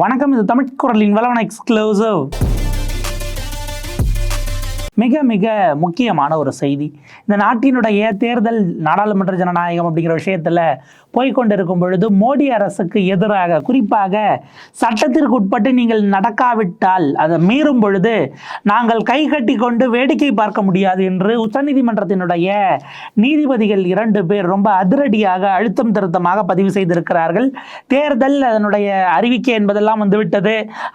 வணக்கம் இது தமிழ் குரலின் வளவன எக்ஸ்க்ளூசிவ் மிக மிக முக்கியமான ஒரு செய்தி. இந்த நாட்டினுடைய தேர்தல் நாடாளுமன்ற ஜனநாயகம் அப்படிங்கிற விஷயத்தில் போய்கொண்டிருக்கும் பொழுது மோடி அரசுக்கு எதிராக குறிப்பாக சட்டத்திற்கு உட்பட்டு நீங்கள் நடக்காவிட்டால் அதை மீறும் பொழுது நாங்கள் கை கட்டி கொண்டு வேடிக்கை பார்க்க முடியாது என்று உச்சநீதிமன்றத்தினுடைய நீதிபதிகள் இரண்டு பேர் ரொம்ப அதிரடியாக அழுத்தம் திருத்தமாக பதிவு செய்திருக்கிறார்கள். தேர்தல் அதனுடைய அறிவிக்கை என்பதெல்லாம் வந்துவிட்டது.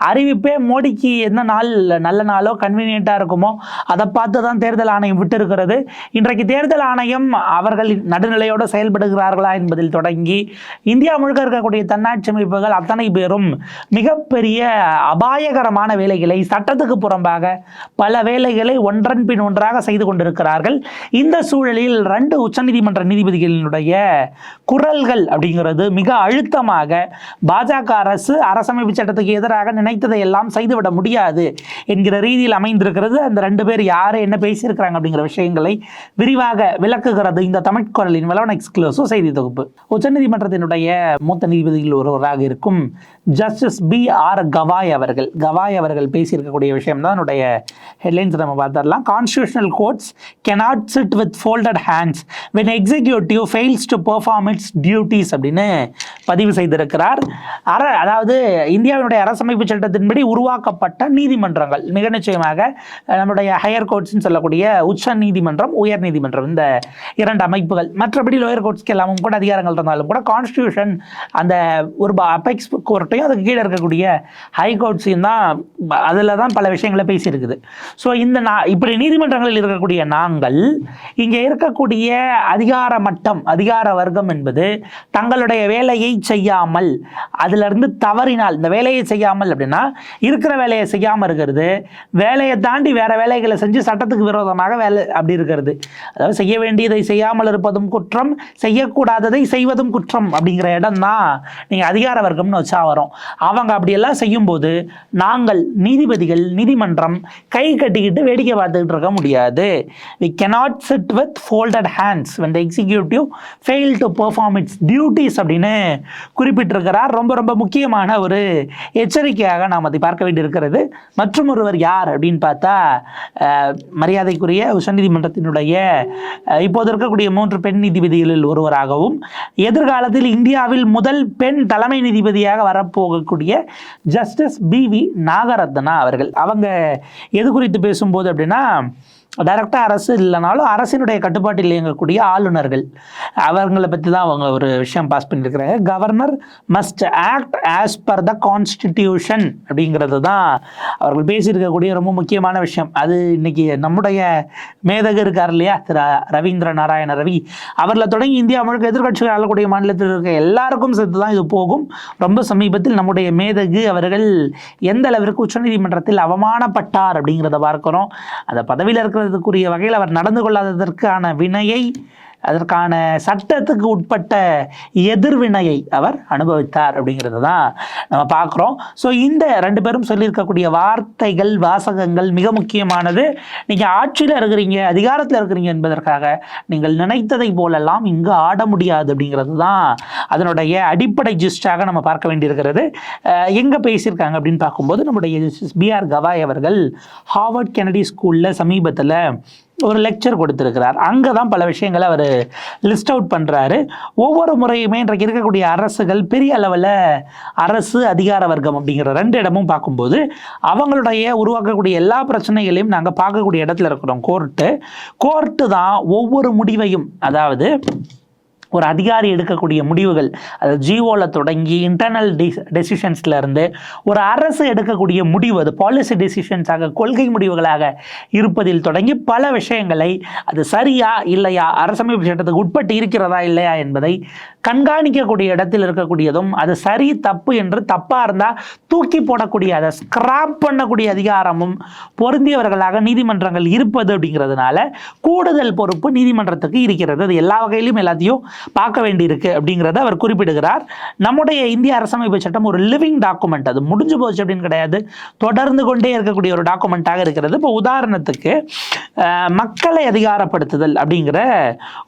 அறிவிப்பே மோடிக்கு என்ன நாள் நல்ல நாளோ கன்வீனியண்ட்டாக இருக்குமோ அதை பார்த்து தான் தேர்தல் ஆணையம் விட்டிருக்கிறது. இன்றைக்கு தேர்தல் ஆணையம் அவர்கள் நடுநிலையோடு செயல்படுகிறார்களா என்பதில் தொடங்கி இந்தியா முழுக்க இருக்கக்கூடிய தன்னாட்சி அமைப்புகள் அத்தனை பேரும் மிகப்பெரிய அபாயகரமான வேலைகளை சட்டத்துக்கு புறம்பாக பல வேலைகளை ஒன்றன் பின் ஒன்றாக செய்து கொண்டிருக்கிறார்கள். இந்த சூழலில் ரெண்டு உச்சநீதிமன்ற நீதிபதிகளினுடைய குரல்கள் அப்படிங்கிறது மிக அழுத்தமாக பாஜக அரசு அரசமைப்பு சட்டத்துக்கு எதிராக நினைத்ததை எல்லாம் செய்துவிட முடியாது என்கிற ரீதியில் அமைந்திருக்கிறது. அந்த ரெண்டு பேர் யார் என்ன பேசியிருக்கிறாங்க அப்படிங்கிற விஷயங்களை விரிவாக விளக்குகிறது இந்த தமிழ் குரலின் வளவன் எக்ஸ்க்ளூசிவ் செய்தி தொகுப்பு. உச்சநீதிமன்றத்தினுடைய மூத்த நீதிபதிகள் ஒருவராக இருக்கும் ஜஸ்டிஸ் பி ஆர் கவாய் அவர்கள். கவாய் அவர்கள் பேசியிருக்கக்கூடிய விஷயம் தான் என்னுடைய ஹெட்லைன்ஸ் நம்ம பார்த்துடலாம். Constitutional courts cannot sit with folded hands when executive fails to perform its duties அப்படின்னு பதிவு செய்திருக்கிறார். அர அதாவது இந்தியாவினுடைய அரசமைப்பு சட்டத்தின்படி உருவாக்கப்பட்ட நீதிமன்றங்கள். மிக நிச்சயமாக நம்முடைய ஹையர் கோர்ட்ஸ்னு சொல்லக்கூடிய உச்ச நீதிமன்றம் உயர் நீதிமன்றம் இந்த இரண்டு அமைப்புகள். மற்றபடி லோயர் கோர்ட்ஸ்க்கு எல்லாமும் கூட அதிகாரங்கள் இருந்தாலும் கூட கான்ஸ்டியூஷன் அந்த ஒரு அபெக்ஸ் கோர்ட்டையும் அதுக்கு கீழே இருக்கக்கூடிய ஹை கோர்ட்ஸையும் தான் அதில் தான் பல விஷயங்களை பேசியிருக்குது. ஸோ இந்த நான் இப்படி நீதிமன்றங்களில் இருக்கக்கூடிய நாங்கள் இங்கே இருக்கக்கூடிய அதிகார மட்டம் அதிகார வர்க்கம் என்பது தங்களுடைய வேலையை செய்யாமல் அதிலிருந்து தவறினால் இந்த வேலையை செய்யாமல் அப்படின்னா இருக்கிற வேலையை செய்யாமல் இருக்கிறது வேலையை தாண்டி வேற வேலைகளை செஞ்சு சட்டத்துக்கு விரோதமாக வேலை அப்படி இருக்கிறது. அதாவது செய்ய வேண்டியதை செய்யாமல் இருப்பதும் குற்றம் செய்யக்கூடாததை செய்வது செய்வதும் குற்றம் அப்படிங்கிற இடம் தான் நீங்கள் அதிகார வர்க்கம்னு வச்சா வரும். அவங்க அப்படியெல்லாம் செய்யும்போது நாங்கள் நீதிபதிகள் நீதிமன்றம் கை கட்டிக்கிட்டு வேடிக்கை பார்த்துக்கிட்டு இருக்க முடியாது. We cannot sit with folded hands when the executive fail to perform its duties அப்படின்னு குறிப்பிட்டிருக்கிறார். ரொம்ப ரொம்ப முக்கியமான ஒரு எச்சரிக்கையாக நாம் அதை பார்க்க வேண்டியிருக்கிறது. மற்றும் ஒருவர் யார் அப்படின்னு பார்த்தா மரியாதைக்குரிய உச்சநீதிமன்றத்தினுடைய இப்போது இருக்கக்கூடிய மூன்று பெண் நீதிபதிகளில் ஒருவராகவும் எதிர்காலத்தில் இந்தியாவில் முதல் பெண் தலைமை நீதிபதியாக வரப்போகக்கூடிய ஜஸ்டிஸ் பி வி நாகரத்னா அவர்கள். அவங்க எது குறித்து பேசும்போது அப்படின்னா டைரக்டாக அரசு இல்லைனாலும் அரசினுடைய கட்டுப்பாட்டில் இயங்கக்கூடிய ஆளுநர்கள் அவங்களை பற்றி தான் அவங்க ஒரு விஷயம் பாஸ் பண்ணியிருக்கிறாங்க governor must act as per the constitution அப்படிங்கிறது தான் அவர்கள் பேசியிருக்கக்கூடிய ரொம்ப முக்கியமான விஷயம். அது இன்னைக்கு நம்முடைய மேதகு இருக்கார் இல்லையா? திரு ரவீந்திர நாராயண ரவி. அவரில் தொடங்கி இந்தியா முழுக்க எதிர்க்கட்சிகள் ஆளக்கூடிய மாநிலத்தில் இருக்க எல்லாருக்கும் சேர்த்து தான் இது போகும். ரொம்ப சமீபத்தில் நம்முடைய மேதகு அவர்கள் எந்த அளவிற்கு உச்சநீதிமன்றத்தில் அவமானப்பட்டார் அப்படிங்கிறத பார்க்குறோம். அந்த பதவியில் இருக்கிற கொள்ளாததுக்குரிய வகையில் அவர் நடந்து கொள்ளாததற்கான வினையை அதற்கான சட்டத்துக்கு உட்பட்ட எதிர்வினையை அவர் அனுபவித்தார் அப்படிங்கிறது தான் நம்ம பார்க்குறோம். ஸோ இந்த ரெண்டு பேரும் சொல்லியிருக்கக்கூடிய வார்த்தைகள் வாசகங்கள் மிக முக்கியமானது. நீங்கள் ஆட்சியில் இருக்கிறீங்க அதிகாரத்தில் இருக்கிறீங்க என்பதற்காக நீங்கள் நினைத்ததை போலெல்லாம் இங்கு ஆட முடியாது அப்படிங்கிறது தான் அதனுடைய அடிப்படை ஜிஸ்டாக நம்ம பார்க்க வேண்டியிருக்கிறது. எங்கே பேசியிருக்காங்க அப்படின்னு பார்க்கும்போது நம்முடைய பிஆர் கவாய் அவர்கள் ஹார்வர்ட் கெனடி ஸ்கூலில் சமீபத்தில் ஒரு லெக்சர் கொடுத்துருக்கிறார். அங்கே தான் பல விஷயங்களை அவர் லிஸ்ட் அவுட் பண்ணுறாரு ஒவ்வொரு முறையுமே இன்றைக்கு இருக்கக்கூடிய அரசுகள் பெரிய அளவில் அரசு அதிகார வர்க்கம் அப்படிங்கிற ரெண்டு இடமும் பார்க்கும்போது அவங்களுடைய உருவாக்கக்கூடிய எல்லா பிரச்சனைகளையும் நாங்கள் பார்க்கக்கூடிய இடத்துல இருக்கிறோம். கோர்ட்டு கோர்ட்டு தான் ஒவ்வொரு முடிவையும் அதாவது ஒரு அதிகாரி எடுக்கக்கூடிய முடிவுகள் அது ஜிஓவில் தொடங்கி இன்டர்னல் டிஸ் இருந்து ஒரு அரசு எடுக்கக்கூடிய முடிவு அது பாலிசி டெசிஷன்ஸாக கொள்கை முடிவுகளாக இருப்பதில் தொடங்கி பல விஷயங்களை அது சரியா இல்லையா அரசமைப்பு சட்டத்துக்கு உட்பட்டு இருக்கிறதா இல்லையா என்பதை கண்காணிக்கக்கூடிய இடத்தில் இருக்கக்கூடியதும் அது சரி தப்பு என்று தப்பாக இருந்தால் தூக்கி போடக்கூடிய அதை ஸ்கிராப் பண்ணக்கூடிய அதிகாரமும் பொருந்தியவர்களாக நீதிமன்றங்கள் இருப்பது அப்படிங்கிறதுனால கூடுதல் பொறுப்பு நீதிமன்றத்துக்கு இருக்கிறது. அது எல்லா வகையிலும் எல்லாத்தையும் பார்க்க வேண்டியிருக்கு அப்படிங்கிறத அவர் குறிப்பிடுகிறார். நம்முடைய இந்திய அரசமைப்பு சட்டம் ஒரு லிவிங் டாக்குமெண்ட் அது முடிஞ்சு போச்சு அப்படின்னு கிடையாது. தொடர்ந்து கொண்டே இருக்கக்கூடிய ஒரு டாக்குமெண்ட்டாக இருக்கிறது. இப்போ உதாரணத்துக்கு மக்களை அதிகாரப்படுத்துதல் அப்படிங்கிற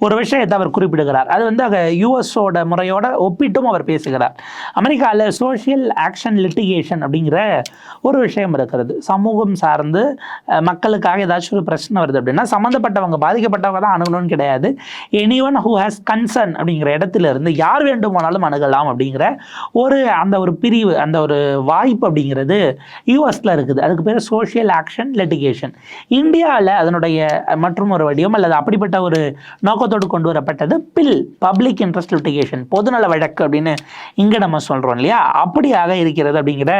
ஒரு விஷயத்தை அவர் குறிப்பிடுகிறார். அது வந்து அங்கே யூஎஸோட முறையோட ஒப்பிட்டும் அவர் பேசுகிறார். அமெரிக்காவில் சோஷியல் ஆக்ஷன் லிட்டிகேஷன் அப்படிங்கிற ஒரு விஷயம் இருக்கிறது. சமூகம் சார்ந்து மக்களுக்காக ஏதாச்சும் ஒரு பிரச்சனை வருது அப்படின்னா சம்மந்தப்பட்டவங்க பாதிக்கப்பட்டவங்க தான் அணுகணும்னு கிடையாது. Anyone who has concern அப்படிங்கிற இடத்துல இருந்து யார் வேண்டுமானாலும் அணுகலாம் அப்படிங்கிற ஒரு அந்த ஒரு பிரிவு அந்த ஒரு வாய்ப்பு அப்படிங்கிறது யூஎஸில் இருக்குது. அதுக்கு பேர் சோஷியல் ஆக்ஷன் லெட்டிகேஷன் இந்தியாவில் அதனுடைய மற்றும் ஒரு வடிவம் அல்லது அப்படிப்பட்ட ஒரு நோக்கத்தோடு கொண்டு வரப்பட்டது பில் பப்ளிக் இன்ட்ரெஸ்ட் லிட்டிகேஷன் பொதுநல வழக்கு அப்படின்னு இங்கே நம்ம சொல்கிறோம் இல்லையா? அப்படியாக இருக்கிறது அப்படிங்கிற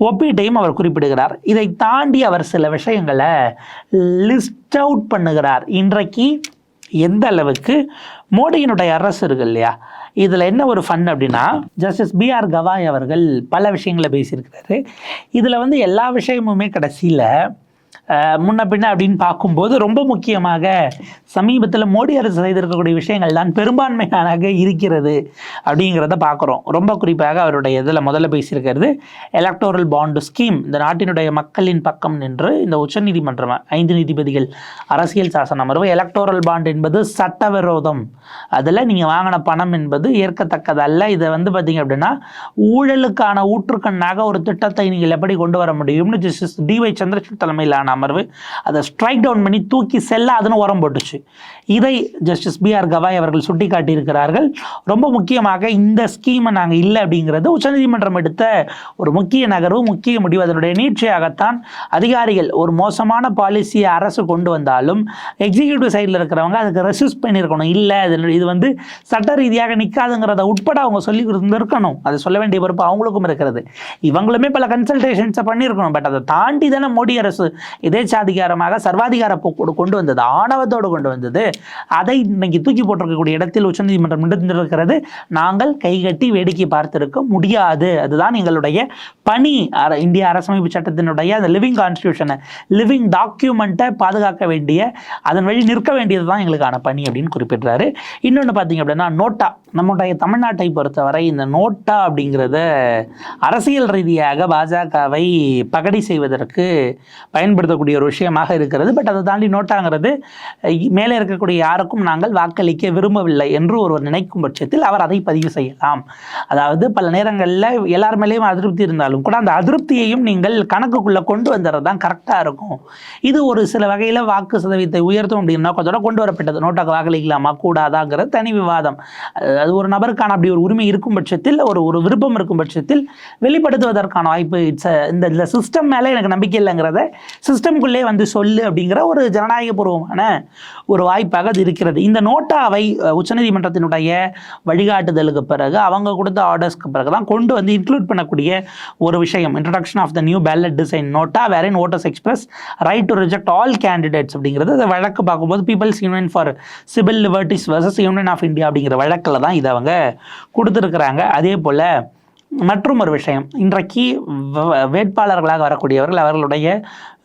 ஒப்பீட்டையும் அவர் குறிப்பிடுகிறார். இதை தாண்டி அவர் சில விஷயங்களை லிஸ்ட் அவுட் பண்ணுகிறார். இன்றைக்கு எந்த அளவுக்கு மோடியினுடைய அரசு இருக்கு இல்லையா? இதில் என்ன ஒரு ஃபன் அப்படின்னா ஜஸ்டிஸ் பிஆர் கவாய் அவர்கள் பல விஷயங்களை பேசியிருக்கிறாரு. இதில் வந்து எல்லா விஷயமுமே கடைசியில் முன்ன பின்ன அப்படின்னு பார்க்கும்போது ரொம்ப முக்கியமாக சமீபத்தில் மோடி அரசு செய்திருக்கக்கூடிய விஷயங்கள் தான் பெரும்பான்மையானாக இருக்கிறது அப்படிங்கிறத பார்க்குறோம். ரொம்ப குறிப்பாக அவருடைய இதில் முதல்ல பேசியிருக்கிறது எலக்டோரல் பாண்டு ஸ்கீம் இந்த நாட்டினுடைய மக்களின் பக்கம் நின்று இந்த உச்சநீதிமன்றம் ஐந்து நீதிபதிகள் அரசியல் சாசன அமர்வு எலக்டோரல் பாண்ட் என்பது சட்டவிரோதம். அதில் நீங்கள் வாங்கின பணம் என்பது ஏற்கத்தக்கதல்ல இதை வந்து பார்த்தீங்க அப்படின்னா ஊழலுக்கான ஊற்றுக்கண்ணாக ஒரு திட்டத்தை நீங்கள் எப்படி கொண்டு வர முடியும்னு ஜஸ்டிஸ் டிஒய் சந்திரசூட் தலைமையிலான அமர்வு. அதை ஸ்ட்ரைக் டவுன் பண்ணி தூக்கி செல்ல அதுன்னு உரம் போட்டுச்சு. இதை ஜஸ்டிஸ் பிஆர் கவாய் அவர்கள் சுட்டி காட்டியிருக்கிறார்கள் ரொம்ப முக்கியமாக இந்த ஸ்கீமை நாங்கள் இல்லை அப்படிங்கிறது உச்சநீதிமன்றம் எடுத்த ஒரு முக்கிய நகர்வு முக்கிய முடிவு. அதனுடைய நீட்சியாகத்தான் அதிகாரிகள் ஒரு மோசமான பாலிசியை அரசு கொண்டு வந்தாலும் எக்ஸிக்யூட்டிவ் சைடில் இருக்கிறவங்க அதுக்கு ரெசிஸ்ட் பண்ணியிருக்கணும். இல்லை இது இது வந்து சட்ட ரீதியாக நிற்காதுங்கிறத உட்பட அவங்க சொல்லி இருக்கணும் அதை சொல்ல வேண்டிய பொறுப்பு அவங்களுக்கும் இருக்கிறது. இவங்களுமே பல கன்சல்டேஷன்ஸை பண்ணியிருக்கணும். பட் அதை தாண்டி தானே மோடி அரசு எதேச்சாதிகாரமாக சர்வாதிகார போக்கோடு கொண்டு வந்தது ஆணவத்தோடு கொண்டு வந்தது அதை இன்னைக்கு தூக்கி போட்டிருக்கக்கூடிய இடத்தில் உச்சநீதிமன்றம் நின்றிருக்கிறது. நாங்கள் கைகட்டி வேடிக்கை பார்த்திருக்க முடியாது. அதுதான் எங்களுடைய பணி. அர- இந்திய அரசமைப்பு சட்டத்தினுடைய அந்த லிவிங் கான்ஸ்டியூஷனை லிவிங் டாக்குமெண்ட்டை பாதுகாக்க வேண்டிய அதன் வழி நிற்க வேண்டியது தான் எங்களுக்கான பணி அப்படின்னு குறிப்பிடுறாரு. இன்னொன்று பார்த்தீங்க அப்படின்னா நோட்டா. நம்முடைய தமிழ்நாட்டை பொறுத்தவரை இந்த நோட்டா அப்படிங்கிறத அரசியல் ரீதியாக பாஜகவை பகடி செய்வதற்கு பயன்படுத்தக்கூடிய ஒரு விஷயமாக இருக்கிறது. பட் அதை தாண்டி நோட்டாங்கிறது மேலே இருக்கக்கூடிய யாருக்கும் நாங்கள் வாக்களிக்க விரும்பவில்லை என்று ஒருவர் நினைக்கும் பட்சத்தில் அவர் அதை பதிவு செய்யலாம். அதாவது பல நேரங்களில் எல்லார் மேலேயும் அதிருப்தி இருந்தாலும் கூட அந்த அதிருப்தியையும் நீங்கள் கணக்குக்குள்ளே கொண்டு வந்துடுறது தான் கரெக்டாக இருக்கும். இது ஒரு சில வகையில் வாக்கு சதவீதத்தை உயர்த்தும் அப்படிங்கிற நோக்கத்தோட கொண்டு வரப்பட்டது. நோட்டாக்கு வாக்களிக்கலாமா கூடாதாங்கிறது தனி விவாதம். அது- அது ஒரு நபருக்கான அப்படி ஒரு உரிமை இருக்கும் பட்சத்தில் ஒரு ஒரு விருப்பம் இருக்கும் பட்சத்தில் வெளிப்படுத்துவதற்கான வாய்ப்பு இட்ஸ் இந்த இந்த சிஸ்டம் மேலே எனக்கு நம்பிக்கை இல்லைங்கிறத சிஸ்டம்குள்ளே வந்து சொல்லு அப்படிங்கிற ஒரு ஜனநாயகபூர்வமான ஒரு வாய்ப்பாக அது இருக்கிறது. இந்த நோட்டாவை உச்சநீதிமன்றத்தினுடைய வழிகாட்டுதலுக்கு பிறகு அவங்க கொடுத்த ஆர்டர்ஸ்க்கு பிறகு தான் கொண்டு வந்து இன்க்ளூட் பண்ணக்கூடிய ஒரு விஷயம். Introduction of the new ballot design NOTA வேற in voters express right to reject all candidates அப்படிங்கிறது அதை வழக்கு பார்க்கும்போது people's union for civil liberties versus union of India அப்படிங்கிற வழக்கில் தான் இதை அவங்க கொடுத்துருக்குறாங்க. அதே போல் மற்றும் ஒரு விஷயம். இன்றைக்கு வேட்பாளர்களாக வரக்கூடியவர்கள் அவர்களுடைய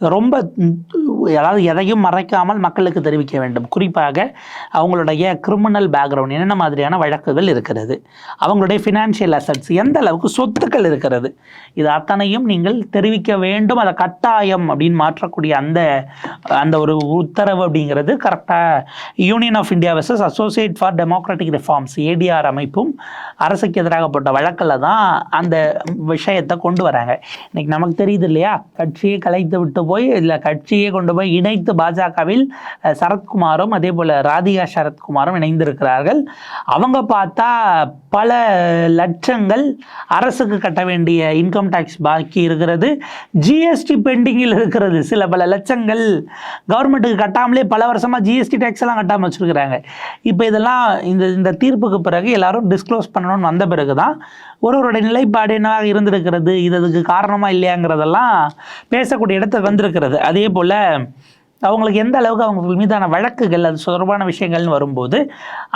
ரொம்ப அதாவது எதையும் மறைக்காமல் மக்களுக்கு தெரிவிக்க வேண்டும். குறிப்பாக அவங்களுடைய கிரிமினல் பேக்ரவுண்ட் என்னென்ன மாதிரியான வழக்குகள் இருக்கிறது அவங்களுடைய ஃபினான்ஷியல் அசட்ஸ் எந்த அளவுக்கு சொத்துக்கள் இருக்கிறது இது அத்தனையும் நீங்கள் தெரிவிக்க வேண்டும். அதை கட்டாயம் அப்படின்னு மாற்றக்கூடிய அந்த அந்த ஒரு உத்தரவு அப்படிங்கிறது கரெக்டாக union of India versus associate for democratic reforms ADR அமைப்பும் அரசுக்கு எதிராக போட்ட வழக்கில் தான் அந்த விஷயத்தை கொண்டு வராங்க. இன்னைக்கு நமக்கு தெரியுது இல்லையா? கட்சியை கலைத்து விட்டு போய் இதில் கட்சியை கொண்டு போய் இணைத்து பாஜகவில் சரத்குமாரும் அதே போல் ராதிகா சரத்குமாரும் இணைந்திருக்கிறார்கள். அவங்க பார்த்தா பல லட்சங்கள் அரசுக்கு கட்ட வேண்டிய இன்கம் டேக்ஸ் பாக்கி இருக்கிறது. ஜிஎஸ்டி பெண்டிங்கில் இருக்கிறது. சில பல லட்சங்கள் கவர்மெண்ட்டுக்கு கட்டாமலே பல வருஷமாக ஜிஎஸ்டி டேக்ஸ் எல்லாம் கட்டாமல் வச்சுருக்கிறாங்க. இப்போ இதெல்லாம் இந்த இந்த தீர்ப்புக்கு பிறகு எல்லாரும் டிஸ்க்ளோஸ் பண்ணணும்னு வந்த பிறகு தான் ஒருவருடைய நிலைப்பாடு என்னவாக இருந்திருக்கிறது? இது அதுக்கு காரணமாக இல்லையாங்கிறதெல்லாம் பேசக்கூடிய இடத்துக்கு வந்திருக்கிறது. அதே போல் அவங்களுக்கு எந்த அளவுக்கு அவங்க மீதான வழக்குகள் அது தொடர்பான விஷயங்கள்னு வரும்போது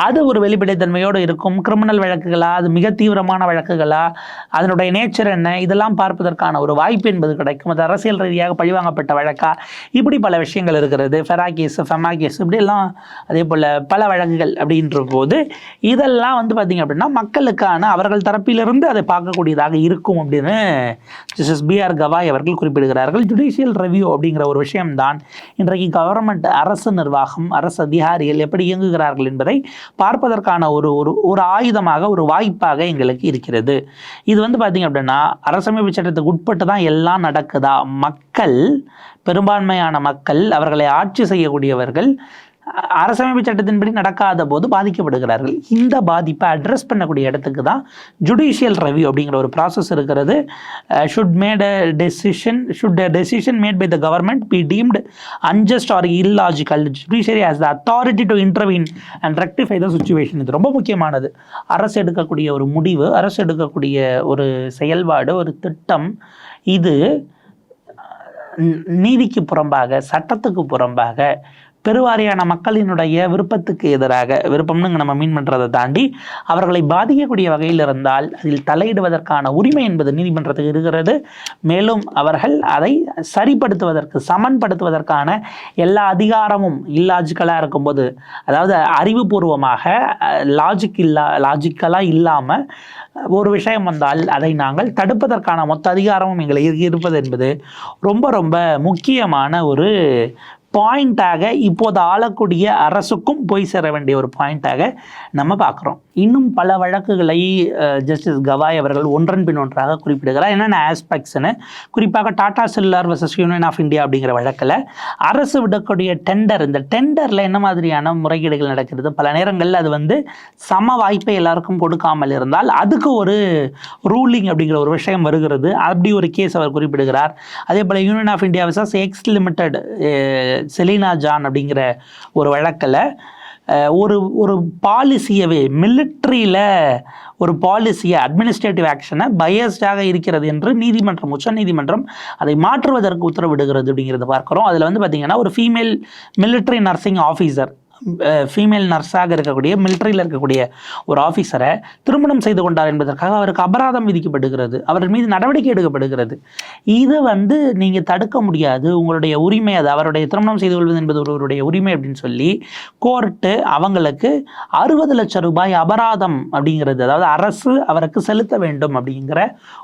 அது ஒரு வெளிப்படைத்தன்மையோடு இருக்கும். கிரிமினல் வழக்குகளா அது மிக தீவிரமான வழக்குகளா அதனுடைய நேச்சர் என்ன இதெல்லாம் பார்ப்பதற்கான ஒரு வாய்ப்பு என்பது கிடைக்கும். அது அரசியல் ரீதியாக பழிவாங்கப்பட்ட வழக்கா? இப்படி பல விஷயங்கள் இருக்கிறது. ஃபெரா கேஸ் ஃபெமா கேஸ் இப்படியெல்லாம் அதே போல் பல வழக்குகள் அப்படின்ற போது இதெல்லாம் வந்து பார்த்திங்க அப்படின்னா மக்களுக்கான அவர்கள் தரப்பிலிருந்து அதை பார்க்கக்கூடியதாக இருக்கும் அப்படின்னு ஜஸ்டிஸ் பிஆர் கவாய் அவர்கள் குறிப்பிடுகிறார்கள். ஜுடிஷியல் ரிவ்யூ அப்படிங்கிற ஒரு விஷயம்தான் இன்றைக்கு கவர்மெண்ட் அரசு நிர்வாகம் அரசு அதிகாரிகள் எப்படி இயங்குகிறார்கள் என்பதை பார்ப்பதற்கான ஒரு ஒரு ஒரு ஆயுதமாக ஒரு வாய்ப்பாக எங்களுக்கு இருக்கிறது. இது வந்து பார்த்திங்க அப்படின்னா அரசமைப்பு சட்டத்துக்கு உட்பட்டு தான் எல்லாம் நடக்குதா? மக்கள் பெரும்பான்மையான மக்கள் அவர்களை ஆட்சி செய்யக்கூடியவர்கள் அரசமைப்பு சட்டத்தின்படி நடக்காத போது பாதிக்கப்படுகிறார்கள். இந்த பாதிப்பை அட்ரஸ் பண்ணக்கூடிய இடத்துக்கு தான் ஜுடிஷியல் ரிவ்யூ அப்படிங்கிற ஒரு ப்ராசஸ் இருக்கிறது. Should made a decision should a decision made by the government be deemed unjust or illogical judiciary has the authority to intervene and rectify the situation இது ரொம்ப முக்கியமானது. அரசு எடுக்கக்கூடிய ஒரு முடிவு அரசு எடுக்கக்கூடிய ஒரு செயல்பாடு ஒரு திட்டம் இது நீதிக்கு புறம்பாக சட்டத்துக்கு புறம்பாக பெருவாரியான மக்களினுடைய விருப்பத்துக்கு எதிராக விருப்பம்னு நம்ம மீன் பண்ணுறதை தாண்டி அவர்களை பாதிக்கக்கூடிய வகையில் இருந்தால் அதில் தலையிடுவதற்கான உரிமை என்பது நீதிமன்றத்துக்கு இருக்கிறது. மேலும் அவர்கள் அதை சரிப்படுத்துவதற்கு சமன்படுத்துவதற்கான எல்லா அதிகாரமும் இல்லாஜிக்கலாக இருக்கும்போது அதாவது அறிவுபூர்வமாக லாஜிக் இல்லா லாஜிக்கலாக இல்லாமல் ஒரு விஷயம் வந்தால் அதை நாங்கள் தடுப்பதற்கான மொத்த அதிகாரமும் எங்களை இருப்பது என்பது ரொம்ப ரொம்ப முக்கியமான ஒரு பாயிண்ட்டாக இப்போது ஆளக்கூடிய அரசுக்கும் போய் சேர வேண்டிய ஒரு பாயிண்ட்டாக நம்ம பார்க்குறோம். இன்னும் பல வழக்குகளை ஜஸ்டிஸ் கவாய் அவர்கள் ஒன்றன் பின் ஒன்றாக குறிப்பிடுகிறார். என்னென்ன ஆஸ்பெக்ட்ஸ்னு குறிப்பாக Tata cellular versus union of India அப்படிங்கிற வழக்கில் அரசு விடக்கூடிய டெண்டர் இந்த டெண்டரில் என்ன மாதிரியான முறைகேடுகள் நடக்கிறது? பல நேரங்களில் அது வந்து சம வாய்ப்பை எல்லாருக்கும் கொடுக்காமல் இருந்தால் அதுக்கு ஒரு ரூலிங் அப்படிங்கிற ஒரு விஷயம் வருகிறது. அப்படி ஒரு கேஸ் அவர் குறிப்பிடுகிறார். அதே போல் union of India versus ex limited Selina John அப்படிங்கிற ஒரு வழக்கில். ஒரு ஒரு பாலிசியவே மிலிட்ரியில் ஒரு பாலிசியை அட்மினிஸ்ட்ரேட்டிவ் ஆக்ஷனை பயஸ்டாக இருக்கிறது என்று நீதிமன்றம் உச்ச நீதிமன்றம் அதை மாற்றுவதற்கு உத்தரவிடுகிறது அப்படிங்கிறத பார்க்குறோம். அதில் வந்து பார்த்திங்கன்னா ஒரு female military nursing officer female நர்ஸாக இருக்கக்கூடிய மிலிட்ரியில் இருக்கக்கூடிய ஒரு ஆஃபீஸரை திருமணம் செய்து கொண்டார் என்பதற்காக அவருக்கு அபராதம் விதிக்கப்படுகிறது. அவர் மீது நடவடிக்கை எடுக்கப்படுகிறது. இது வந்து நீங்கள் தடுக்க முடியாது. உங்களுடைய உரிமை அது அவருடைய திருமணம் செய்து கொள்வது என்பது ஒருவருடைய உரிமை அப்படின்னு சொல்லி கோர்ட்டு அவங்களுக்கு அறுபது லட்சம் ரூபாய் அபராதம் அப்படிங்கிறது அதாவது அரசு அவருக்கு செலுத்த வேண்டும் அப்படிங்கிற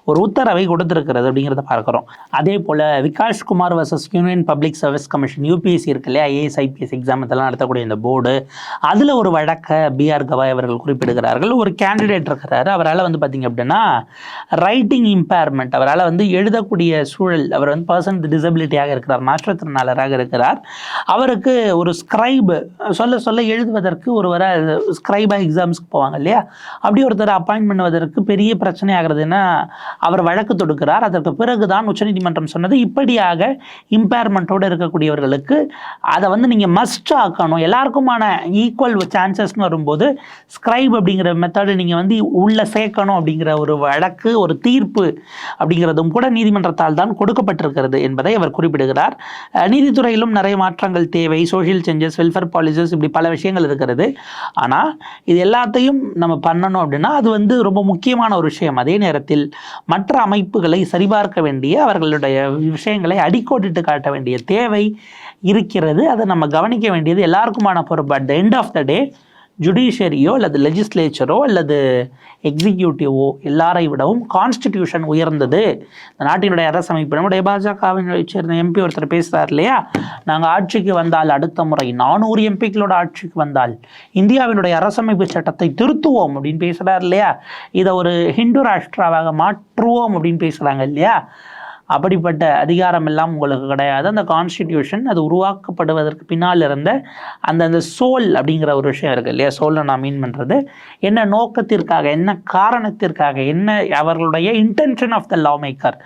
ஒரு உத்தரவை கொடுத்திருக்கிறது அப்படிங்கிறத பார்க்குறோம். அதே போல் Vikash Kumar versus union public service commission UPSC இருக்கு இல்லையா? ஐஏஎஸ் ஐபிஎஸ் எக்ஸாம் இதெல்லாம் நடத்தக்கூடிய இந்த போர்டு அதில் ஒரு வழக்கை பிஆர் கவாய் அவர்கள் குறிப்பிடுகிறார்கள். ஒரு கேண்டிடேட் இருக்கிறாரு. அவரால் வந்து பார்த்தீங்க அப்படின்னா ரைட்டிங் இம்பேர்மெண்ட் அவரால் வந்து எழுதக்கூடிய சூழல் அவர் வந்து பர்சன் டிசபிலிட்டியாக இருக்கிறார் மாற்றுத்திறனாளராக இருக்கிறார். அவருக்கு ஒரு ஸ்கிரைபு சொல்ல சொல்ல எழுதுவதற்கு ஒருவரை ஸ்கிரைபாக எக்ஸாம்ஸ்க்கு போவாங்க இல்லையா? அப்படி ஒருத்தர் அப்பாயின்ட் பண்ணுவதற்கு பெரிய பிரச்சனை ஆகிறதுன்னா அவர் வழக்கு தொடுக்கிறார். அதற்கு பிறகு தான் உச்சநீதிமன்றம் சொன்னது இப்படியாக இம்பேர்மெண்ட்டோடு இருக்கக்கூடியவர்களுக்கு அதை வந்து நீங்கள் மஸ்ட் ஆக்கணும். எல்லாருக்கும் எல்லாருக்குமான ஈக்குவல் சான்சஸ்னு வரும்போது ஸ்க்ரைப் அப்படிங்கிற மெத்தடு நீங்கள் வந்து உள்ள சேர்க்கணும் அப்படிங்கிற ஒரு வழக்கு ஒரு தீர்ப்பு அப்படிங்கிறதும் கூட நீதிமன்றத்தால் தான் கொடுக்கப்பட்டிருக்கிறது என்பதை அவர் குறிப்பிடுகிறார். நீதித்துறையிலும் நிறைய மாற்றங்கள் தேவை. சோஷியல் சேஞ்சஸ் வெல்ஃபேர் பாலிசிஸ் இப்படி பல விஷயங்கள் இருக்கிறது. ஆனால் இது எல்லாத்தையும் நம்ம பண்ணணும் அப்படின்னா அது வந்து ரொம்ப முக்கியமான ஒரு விஷயம். அதே நேரத்தில் மற்ற அமைப்புகளை சரிபார்க்க வேண்டிய அவர்களுடைய விஷயங்களை அடிக்கோட்டிட்டு காட்ட வேண்டிய தேவை இருக்கிறது. அதை நம்ம கவனிக்க வேண்டியது எல்லாருக்குமான போகிறோம் but the end of the day ஜுடிஷியரியோ அல்லது லெஜிஸ்லேச்சரோ அல்லது எக்ஸிக்யூட்டிவோ எல்லாரை விடவும் கான்ஸ்டிடியூஷன் உயர்ந்தது. இந்த நாட்டினுடைய அரசமைப்பு நம்முடைய பாஜகவினை சேர்ந்த எம்பி ஒருத்தர் பேசுகிறார் இல்லையா? நாங்கள் ஆட்சிக்கு வந்தால் அடுத்த முறை நானூறு எம்பிக்களோட ஆட்சிக்கு வந்தால் இந்தியாவினுடைய அரசமைப்பு சட்டத்தை திருத்துவோம் அப்படின்னு பேசுகிறார் இல்லையா? இதை ஒரு ஹிந்து ராஷ்டிராவாக மாற்றுவோம் அப்படின்னு பேசுகிறாங்க இல்லையா? அப்படிப்பட்ட அதிகாரம் எல்லாம் உங்களுக்கு கிடையாது. அந்த கான்ஸ்டிடியூஷன் அது உருவாக்கப்படுவதற்கு பின்னால் இருந்த அந்த அந்த சோல் அப்படிங்கிற ஒரு விஷயம் இருக்குது இல்லையா? சோலை நான் மீன் பண்ணுறது என்ன நோக்கத்திற்காக என்ன காரணத்திற்காக என்ன அவர்களுடைய intention of the law maker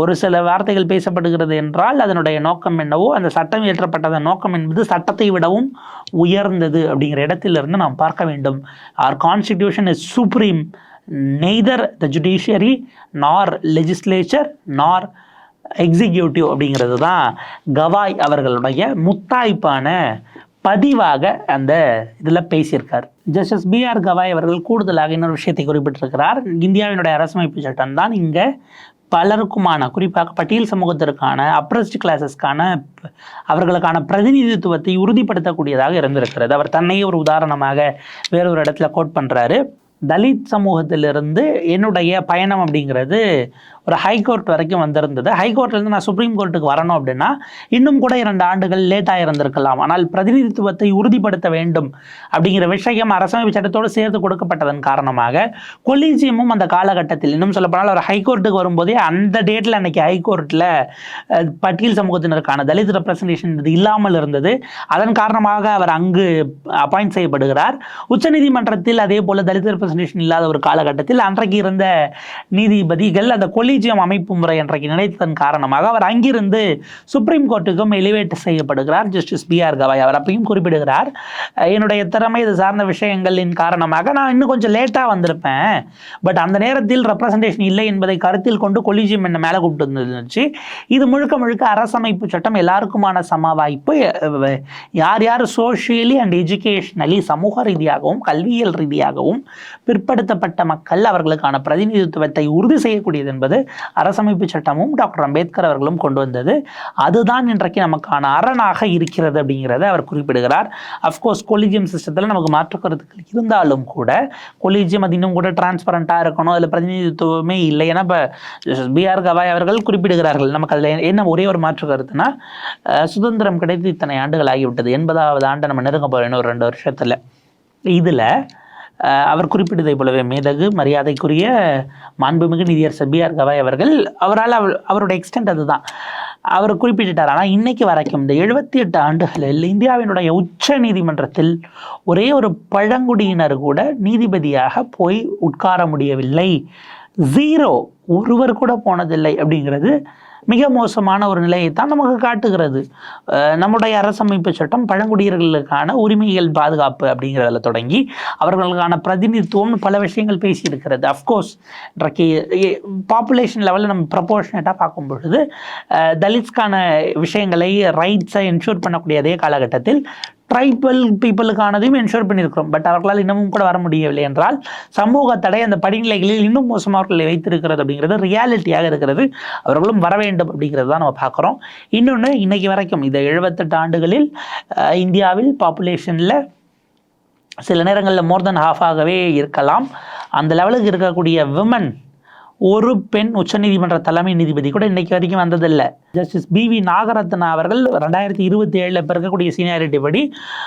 ஒரு சில வார்த்தைகள் பேசப்படுகிறது என்றால் அதனுடைய நோக்கம் என்னவோ அந்த சட்டம் இயற்றப்பட்டதன் நோக்கம் என்பது சட்டத்தை விடவும் உயர்ந்தது அப்படிங்கிற இடத்திலிருந்து நாம் பார்க்க வேண்டும். Our constitution is supreme neither the judiciary nor legislature nor executive அப்படிங்கிறது தான் கவாய் அவர்களுடைய முத்தாய்ப்பான பதிவாக அந்த இதில் பேசியிருக்கார். ஜஸ்டிஸ் பிஆர் கவாய் அவர்கள் கூடுதலாக இன்னொரு விஷயத்தை குறிப்பிட்டிருக்கிறார். இந்தியாவினுடைய அரசமைப்பு சட்டம் தான் இங்கே பலருக்குமான குறிப்பாக பட்டியல் சமூகத்திற்கான அப்ரஸ்ட் கிளாஸஸ்க்கான அவர்களுக்கான பிரதிநிதித்துவத்தை உறுதிப்படுத்தக்கூடியதாக இருந்திருக்கிறது. அவர் தன்னையே ஒரு உதாரணமாக வேறொரு இடத்துல கோட் பண்ணுறாரு தலித் சமூகத்திலிருந்து என்னுடைய பயணம் அப்படிங்கிறது ஒரு ஹைகோர்ட் வரைக்கும் வந்திருந்தது. ஹைகோர்ட்லேருந்து நான் சுப்ரீம் கோர்ட்டுக்கு வரணும் அப்படின்னா இன்னும் கூட இரண்டு ஆண்டுகள் லேட்டாக இருந்திருக்கலாம். ஆனால் பிரதிநிதித்துவத்தை உறுதிப்படுத்த வேண்டும் அப்படிங்கிற விஷயம் அரசமைப்பு சட்டத்தோடு சேர்த்து கொடுக்கப்பட்டதன் காரணமாக கொலீஜியமும் அந்த காலகட்டத்தில் இன்னும் சொல்லப்போனால் ஒரு ஹைகோர்ட்டுக்கு வரும்போதே அந்த டேட்டில் அன்னைக்கு ஹைகோர்ட்டில் பட்டியல் சமூகத்தினருக்கான தலித் ரெப்ரசன்டேஷன் இது இல்லாமல் இருந்தது. அதன் காரணமாக அவர் அங்கு அப்பாயிண்ட் செய்யப்படுகிறார். உச்சநீதிமன்றத்தில் அதே போல் தலித் ரெப்ரசன்டேஷன் இல்லாத ஒரு காலகட்டத்தில் அன்றைக்கு இருந்த நீதிபதிகள் அந்த கொலீஜியம் அமைப்பு முறை அன்றைக்கு நினைத்ததன் காரணமாக அவர் அங்கிருந்து சுப்ரீம் கோர்ட்டுக்கும் எலிவேட் செய்யப்படுகிறார். ஜஸ்டிஸ் பி ஆர் கவாய் அவர் அப்பையும் குறிப்பிடுகிறார். என்னுடைய திறமை இது சார்ந்த விஷயங்களின் காரணமாக நான் இன்னும் கொஞ்சம் லேட்டாக வந்திருப்பேன். பட் அந்த நேரத்தில் ரெப்ரசன்டேஷன் இல்லை என்பதை கருத்தில் கொண்டு கொலீஜியம் என்ன மேலே கூப்பிட்டு இருந்துச்சு இது முழுக்க முழுக்க அரசமைப்பு சட்டம் எல்லாருக்குமான சம வாய்ப்பு யார் யார் சோஷியலி அண்ட் எஜுகேஷ்னலி சமூக ரீதியாகவும் கல்வியியல் ரீதியாகவும் பிற்படுத்தப்பட்ட மக்கள் அவர்களுக்கான பிரதிநிதித்துவத்தை உறுதி செய்யக்கூடியது என்பது அரசமைப்பு சட்டமும் டாக்டர் அம்பேத்கர் அவர்களும் கொண்டு வந்தது. அதுதான் இன்றைக்கு நமக்கான அரணாக இருக்கிறது அப்படிங்கிறத அவர் குறிப்பிடுகிறார். அஃப்கோர்ஸ் கொலிஜியம் சிஸ்டத்தில் நமக்கு மாற்றுக்கருத்துக்கள் இருந்தாலும் கூட கொலிஜியம் அது இன்னும் கூட டிரான்ஸ்பரண்ட்டாக இருக்கணும். அதில் பிரதிநிதித்துவமே இல்லை ஏன்னா இப்போ பிஆர் கவாய் அவர்கள் குறிப்பிடுகிறார்கள். நமக்கு அதில் என்ன ஒரே ஒரு மாற்று கருத்துனா சுதந்திரம் கிடைத்து இத்தனை ஆண்டுகள் ஆகிவிட்டது. எண்பதாவது ஆண்டு நம்ம நெருங்க போகிறோம் இன்னொரு ஒரு ரெண்டு வருஷத்தில். இதில் அவர் குறிப்பிட்டதை போலவே மேதகு மரியாதைக்குரிய மாண்புமிகு நிதியர் சபியார் கவாய் அவர்கள் அவரால் அவர் அவருடைய எக்ஸ்டென்ட் அதுதான். அவர் குறிப்பிட்டார் ஆனால் இன்னைக்கு வரைக்கும் இந்த எழுபத்தி எட்டு ஆண்டுகளில் இந்தியாவினுடைய உச்ச நீதிமன்றத்தில் ஒரே ஒரு பழங்குடியினர் கூட நீதிபதியாக போய் உட்கார முடியவில்லை. ஜீரோ. ஒருவர் கூட போனதில்லை. அப்படிங்கிறது மிக மோசமான ஒரு நிலையைத்தான் நமக்கு காட்டுகிறது. நம்முடைய அரசமைப்பு சட்டம் பழங்குடியினர்களுக்கான உரிமைகள் பாதுகாப்பு அப்படிங்கிறதுல தொடங்கி அவர்களுக்கான பிரதிநிதித்துவம்னு பல விஷயங்கள் பேசியிருக்கிறது. அஃப்கோர்ஸ் இன்றைக்கு பாப்புலேஷன் லெவலில் நம்ம ப்ரப்போர்ஷனேட்டாக பார்க்கும் பொழுது தலித்ஸ்க்கான விஷயங்களை ரைட்ஸை என்ஷூர் பண்ணக்கூடிய அதே காலகட்டத்தில் ட்ரைபல் பீப்புளுக்கானதையும் என்ஷூர் பண்ணியிருக்கிறோம். பட் அவர்களால் இன்னமும் கூட வர முடியவில்லை என்றால் சமூக தடை அந்த படிநிலைகளில் இன்னும் மோசமாக வைத்திருக்கிறது அப்படிங்கிறது ரியாலிட்டியாக இருக்கிறது. அவர்களும் வர வேண்டும் அப்படிங்கிறது தான் நம்ம பார்க்குறோம். இன்னொன்று இன்னைக்கு வரைக்கும் இந்த எழுபத்தெட்டு ஆண்டுகளில் இந்தியாவில் பாப்புலேஷனில் சில நேரங்களில் மோர் தென் ஆகவே இருக்கலாம். அந்த லெவலுக்கு இருக்கக்கூடிய விமன் ஒரு பெண் உச்சநீதிமன்ற தலைமை நீதிபதி கூட இன்னைக்கு வரைக்கும் வந்ததில்லை. ஜஸ்டிஸ் பி வி நாகரத்னா அவர்கள் ரெண்டாயிரத்தி இருபத்தி ஏழில் பிறக்கக்கூடிய இருக்கக்கூடிய சீனியாரிட்டி படி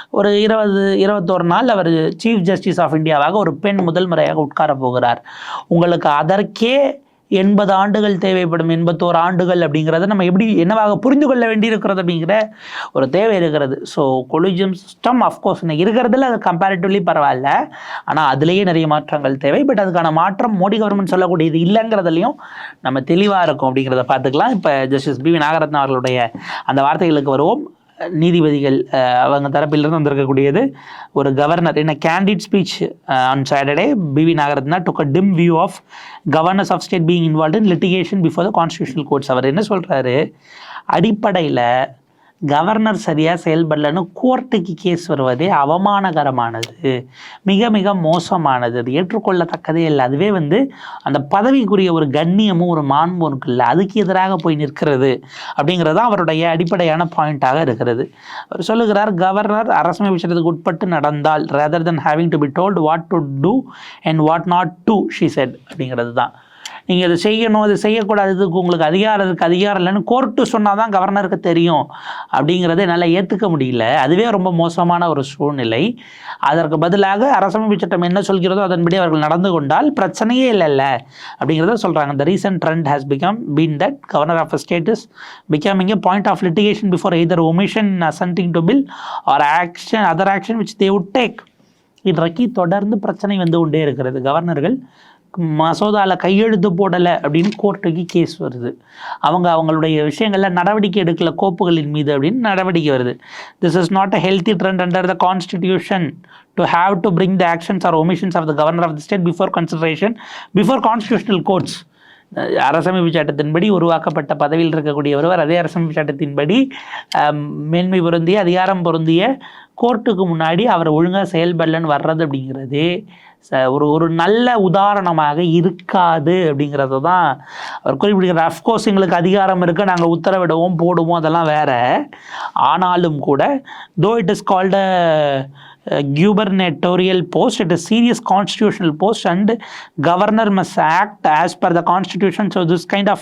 ஒரு இருபது இருபத்தோரு நாள் அவர் சீஃப் ஜஸ்டிஸ் ஆஃப் இந்தியாவாக ஒரு பெண் முதல் முறையாக உட்கார போகிறார். உங்களுக்கு அதற்கே எண்பது ஆண்டுகள் தேவைப்படும் எண்பத்தோரு ஆண்டுகள் அப்படிங்கிறத நம்ம எப்படி என்னவாக புரிந்து கொள்ள வேண்டியிருக்கிறது அப்படிங்கிற ஒரு தேவை இருக்கிறது. ஸோ கொலிஜியம் சிஸ்டம் அஃப்கோர்ஸ் இன்னைக்கு இருக்கிறதுல அது கம்பேரிட்டிவ்லி பரவாயில்ல. ஆனால் அதுலேயே நிறைய மாற்றங்கள் தேவை. பட் அதுக்கான மாற்றம் மோடி கவர்மெண்ட் சொல்லக்கூடியது இல்லைங்கிறதுலையும் நம்ம தெளிவாக இருக்கும் அப்படிங்கிறத பார்த்துக்கலாம். இப்போ ஜஸ்டிஸ் பி வி நாகரத்ன அவர்களுடைய அந்த வார்த்தைகளுக்கு வருவோம். நீதிபதிகள் அவங்க தரப்பிலிருந்து வந்திருக்கக்கூடியது ஒரு கவர்னர் என்ன candid speech on Saturday B V Nagarathna took a dim view of governors of state being involve in litigation before the constitutional courts அவர் என்ன சொல்கிறாரு அடிப்படையில் கவர்னர் சரியாக செயல்படலன்னு கோர்ட்டுக்கு கேஸ் வருவதே அவமானகரமானது. மிக மிக மோசமானது. அது ஏற்றுக்கொள்ளத்தக்கதே இல்லை. அதுவே வந்து அந்த பதவிக்குரிய ஒரு கண்ணியமும் ஒரு மாண்பும் இருக்குல்ல அதுக்கு எதிராக போய் நிற்கிறது அப்படிங்கிறது தான் அவருடைய அடிப்படையான பாயிண்ட்டாக இருக்கிறது. அவர் சொல்லுகிறார் கவர்னர் அரசமைப்பு விஷயத்துக்கு உட்பட்டு நடந்தால் rather than having to be told what to do and what not to she said அப்படிங்கிறது தான். நீங்கள் இதை செய்யணும் இது செய்யக்கூடாது இதுக்கு உங்களுக்கு அதிகாரம் இருக்குது அதிகாரம் இல்லைன்னு கோர்ட்டு சொன்னால் தான் கவர்னருக்கு தெரியும். அப்படிங்கிறத என்னால் ஏற்றுக்க முடியல. அதுவே ரொம்ப மோசமான ஒரு சூழ்நிலை. அதற்கு பதிலாக அரசமைப்பு சட்டம் என்ன சொல்கிறதோ அதன்படி அவர்கள் நடந்து கொண்டால் பிரச்சனையே இல்லைல்ல. அப்படிங்கிறத சொல்கிறாங்க the recent trend has become been that governor of state is becoming a point of litigation before either omission assenting to bill or action other action which they would take இன்றைக்கு தொடர்ந்து பிரச்சனை வந்து கொண்டே இருக்கிறது. கவர்னர்கள் மசோதாவில் கையெழுத்து போடலை அப்படின்னு கோர்ட்டுக்கு கேஸ் வருது. அவங்க அவங்களுடைய விஷயங்களில் நடவடிக்கை எடுக்கல கோப்புகளின் மீது அப்படின்னு நடவடிக்கை வருது. This is not a healthy trend under the constitution to have to bring the actions or omissions of the governor of the state before consideration before constitutional courts அரசமைப்பு சட்டத்தின்படி உருவாக்கப்பட்ட பதவியில் இருக்கக்கூடிய ஒருவர் அதே அரசமைப்பு சட்டத்தின்படி மேன்மை பொருந்திய அதிகாரம் பொருந்திய கோர்ட்டுக்கு முன்னாடி அவர் ஒழுங்காக செயல்படலன்னு வர்றது அப்படிங்கிறது. ச- ஒரு ஒரு நல்ல உதாரணமாக இருக்காது அப்படிங்கிறத தான் அவர் குறிப்பிடுகிறார். அஃப்கோர்ஸ் எங்களுக்கு அதிகாரம் இருக்குது நாங்கள் உத்தரவிடுவோம் போடுவோம் அதெல்லாம் வேற. ஆனாலும் கூட though it is called gubernatorial post it is serious constitutional post and governor must act as per the constitution. So this kind of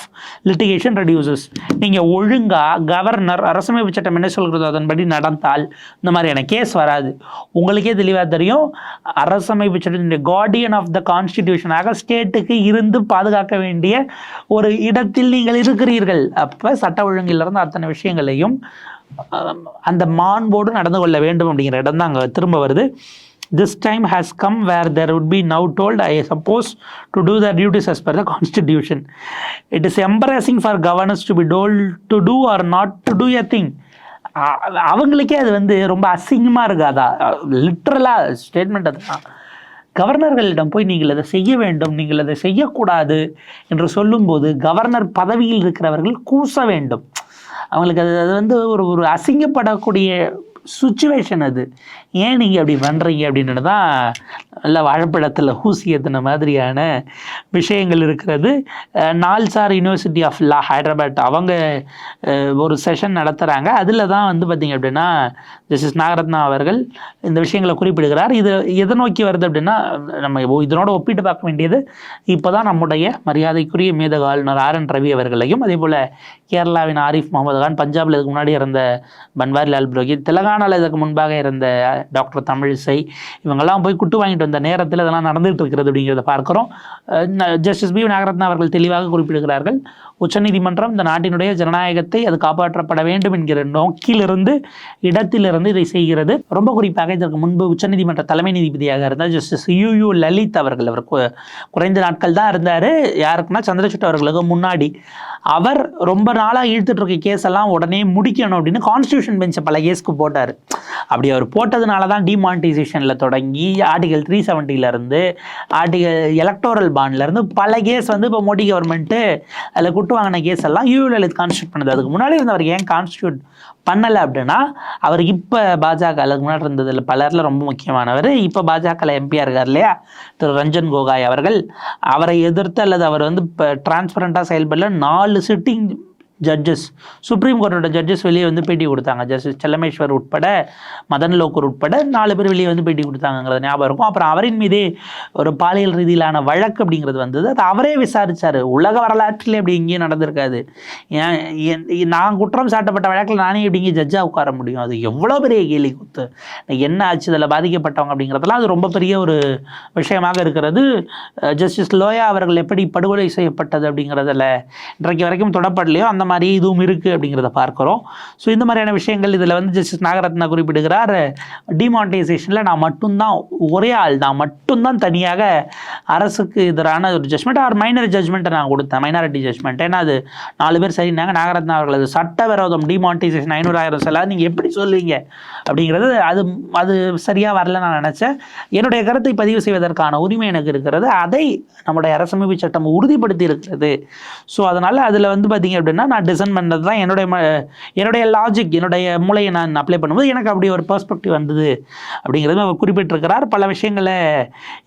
litigation reduces. நீங்கள் ஒழுங்கா கவர்னர் அரசமைப்பு சட்டம் என்ன சொல்கிறதோ? அதன்படி நடந்தால் இந்த மாதிரியான கேஸ் வராது. உங்களுக்கே தெளிவாக தெரியும் அரசமைப்பு சட்டத்தினுடைய கார்டியன் ஆஃப் த கான்ஸ்டிடியூஷனாக ஸ்டேட்டுக்கு இருந்து பாதுகாக்க வேண்டிய ஒரு இடத்தில் நீங்கள் இருக்கிறீர்கள். அப்போ சட்ட ஒழுங்கிலிருந்து அத்தனை விஷயங்களையும் அந்த மாண்போடு நடந்து கொள்ள வேண்டும் அப்படிங்கிற இடம் தான் அங்கே திரும்ப வருது. This time has come where there would be now told I suppose to do the duties as per the constitution it is embarrassing for governors to be told to do or not to do a thing அவங்களுக்கே அது வந்து ரொம்ப அசிங்கமாக இருக்காதா? லிட்ரலாக statement அதுதான் கவர்னர்களிடம் போய் நீங்கள் அதை செய்ய வேண்டும் நீங்கள் அதை செய்யக்கூடாது என்று சொல்லும்போது கவர்னர் பதவியில் இருக்கிறவர்கள் கூச வேண்டும். அவங்களுக்கு அது அது வந்து ஒரு ஒரு அசிங்கப்படக்கூடிய சுச்சுவேஷன் அது. ஏன் நீங்கள் அப்படி பண்ணுறீங்க அப்படின்னு தான் நல்ல வாழைப்பழத்தில் ஊசி ஏற்றின மாதிரியான விஷயங்கள் இருக்கிறது. NALSAR university of law Hyderabad அவங்க ஒரு செஷன் நடத்துகிறாங்க அதில் தான் வந்து பார்த்திங்க அப்படின்னா ஜஸ்டிஸ் நாகரத்னா அவர்கள் இந்த விஷயங்களை குறிப்பிடுகிறார். இது எதை நோக்கி வருது அப்படின்னா நம்ம இதனோட ஒப்பிட்டு பார்க்க வேண்டியது இப்போ தான் நம்முடைய மரியாதைக்குரிய மேதக ஆளுநர் ஆர் என் ரவி அவர்களையும் அதே போல் கேரளாவின் ஆரிஃப் முகமது கான் பஞ்சாபில் இதுக்கு முன்னாடி இருந்த பன்வாரிலால் புரோஹித் ஆனால் இதற்கு முன்பாக இருந்த டாக்டர் தமிழிசை இவங்கெல்லாம் போய் குட்டு வாங்கிட்டு வந்த நேரத்தில் இதெல்லாம் நடந்துகிட்டு இருக்கிறது அப்படிங்கிறத பார்க்குறோம். Justice B. நாகரத்னா அவர்கள் தெளிவாக குறிப்பிடுகிறார்கள். உச்சநீதிமன்றம் இந்த நாட்டினுடைய ஜனநாயகத்தை அது காப்பாற்றப்பட வேண்டும் என்கிற நோக்கிலிருந்து இடத்திலிருந்து இதை செய்கிறது. ரொம்ப குறிப்பாக இதற்கு முன்பு உச்சநீதிமன்ற தலைமை நீதிபதியாக இருந்தால் ஜஸ்டிஸ் யூ யூ லலித் அவர்கள் அவர் குறைந்த நாட்கள் தான் இருந்தார். யாருக்குன்னா சந்திரசூட் அவர்களுக்கு முன்னாடி. அவர் ரொம்ப நாளாக இழுத்துட்டு இருக்க கேஸ் எல்லாம் உடனே முடிக்கணும் அப்படின்னு கான்ஸ்டியூஷன் பெஞ்சை பல கேஸ்க்கு போட்டார். அப்படி அவர் போட்டதுனால தான் டிமானிட்டைசேஷனில் தொடங்கி ஆர்டிகல் த்ரீ செவன்ட்டிலேருந்து ஆர்டிகல் எலக்டோரல் பாண்ட்லேருந்து பல கேஸ் வந்து இப்போ மோடி கவர்மெண்ட்டு அதில் குட்டு வாங்கின கேஸ் எல்லாம் யூ லலித் கான்ஸ்டியூட் பண்ணது. அதுக்கு முன்னாடி இருந்தவர் ஏன் கான்ஸ்டியூட் பண்ணலை அப்படின்னா அவர் இப்போ பாஜக அதுக்கு முன்னாடி இருந்ததில் பலரில் ரொம்ப முக்கியமானவர். இப்போ பாஜகவில் எம்பியாக இருக்கார் இல்லையா? திரு ரஞ்சன் கோகாய் அவர்கள். அவரை எதிர்த்து அல்லது அவர் வந்து இப்போ டிரான்ஸ்பரண்ட்டாக செயல்படல. நாலு சிட்டிங் ஜட்ஜஸ் சுப்ரீம் கோர்ட்டோட ஜட்ஜஸ் வெளியே வந்து பேட்டி கொடுத்தாங்க. ஜஸ்டிஸ் செல்லமேஸ்வர் உட்பட மதன் லோக்கர் உட்பட நாலு பேர் வெளியே வந்து பேட்டி கொடுத்தாங்கங்கிறது ஞாபகம் இருக்கும். அப்புறம் அவரின் மீதே ஒரு பாலியல் ரீதியிலான வழக்கு அப்படிங்கிறது வந்தது. அது அவரே விசாரிச்சார். உலக வரலாற்றில் அப்படி இங்கேயும் நடந்திருக்காது. ஏன் நான் குற்றம் சாட்டப்பட்ட வழக்கில் நானே எப்படிங்க ஜட்ஜாக உட்கார முடியும்? அது எவ்வளோ பெரிய கேலி குத்து? என்ன ஆச்சு? இதில் பாதிக்கப்பட்டவங்க அப்படிங்கிறதெல்லாம் அது ரொம்ப பெரிய ஒரு விஷயமாக இருக்கிறது. ஜஸ்டிஸ் லோயா அவர்கள் எப்படி படுகொலை செய்யப்பட்டது அப்படிங்கிறதுல இன்றைக்கு வரைக்கும் தொடப்படலையோ அந்த மாதிரி இதுவும் இருக்குது அப்படிங்கிறத பார்க்குறோம். ஸோ இந்த மாதிரியான விஷயங்கள் இதில் வந்து ஜஸ்டிஸ் நாகரத்னா குறிப்பிடுகிறார். டிமானிட்டைசேஷனில் நான் மட்டும்தான் ஒரே ஆள் நான் மட்டும்தான் தனியாக அரசுக்கு எதிரான ஒரு ஜட்மெண்ட் ஆர் மைனர் ஜட்மெண்ட்டை நான் கொடுத்தேன். மைனாரிட்டி ஜட்மெண்ட் ஏன்னா அது நாலு பேர் சரினாங்க நாகரத்னா அவர்கள் அது சட்டவிரோதம் டிமானிட்டைசேஷன் ஐநூறாயிரம் செலவு நீங்கள் எப்படி சொல்லுவீங்க? அப்படிங்கிறது அது அது சரியாக வரல நான் நினச்சேன். என்னுடைய கருத்தை பதிவு செய்வதற்கான உரிமை எனக்கு இருக்கிறது. அதை நம்முடைய அரசமைப்பு சட்டம் உறுதிப்படுத்தி இருக்கிறது. ஸோ அதனால் அதில் வந்து பார்த்தீங்க அப்படின்னா நான் நான் டிசைன் பண்ணது தான் என்னுடைய ம- என்னுடைய லாஜிக் என்னுடைய மூளையை நான் அப்ளை பண்ணும்போது எனக்கு அப்படி ஒரு பர்ஸ்பெக்டிவ் வந்தது அப்படிங்கிறது அவர் குறிப்பிட்டிருக்கிறார். பல விஷயங்களை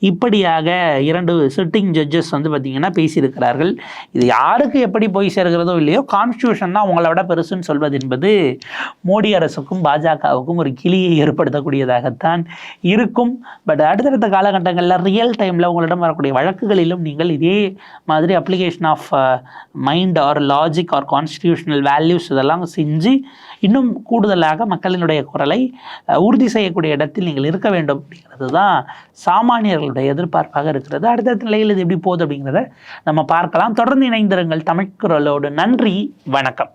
இப்படியாக இரண்டு சிட்டிங் ஜட்ஜஸ் வந்து பார்த்திங்கன்னா பேசியிருக்கிறார்கள். இது யாருக்கு எப்படி போய் சேர்கிறதோ இல்லையோ கான்ஸ்டியூஷன் தான் உங்களை விட பெருசுன்னு சொல்வது என்பது மோடி அரசுக்கும் பாஜகவுக்கும் ஒரு கிளியை ஏற்படுத்தக்கூடியதாகத்தான் இருக்கும். பட் அடுத்தடுத்த காலகட்டங்களில் ரியல் டைமில் உங்களிடம் வரக்கூடிய வழக்குகளிலும் நீங்கள் இதே மாதிரி application of mind or logic or constitutional values இதெல்லாம் செஞ்சு இன்னும் கூடுதலாக மக்களினுடைய குரலை உறுதி செய்யக்கூடிய இடத்தில் நீங்கள் இருக்க வேண்டும் அப்படிங்கிறது தான் சாமானியர்களுடைய எதிர்பார்ப்பாக இருக்கிறது. அடுத்த நிலையில் இது எப்படி போகுது அப்படிங்கிறத நம்ம பார்க்கலாம். தொடர்ந்து இணைந்திருங்கள் தமிழ் குரலோடு. நன்றி. வணக்கம்.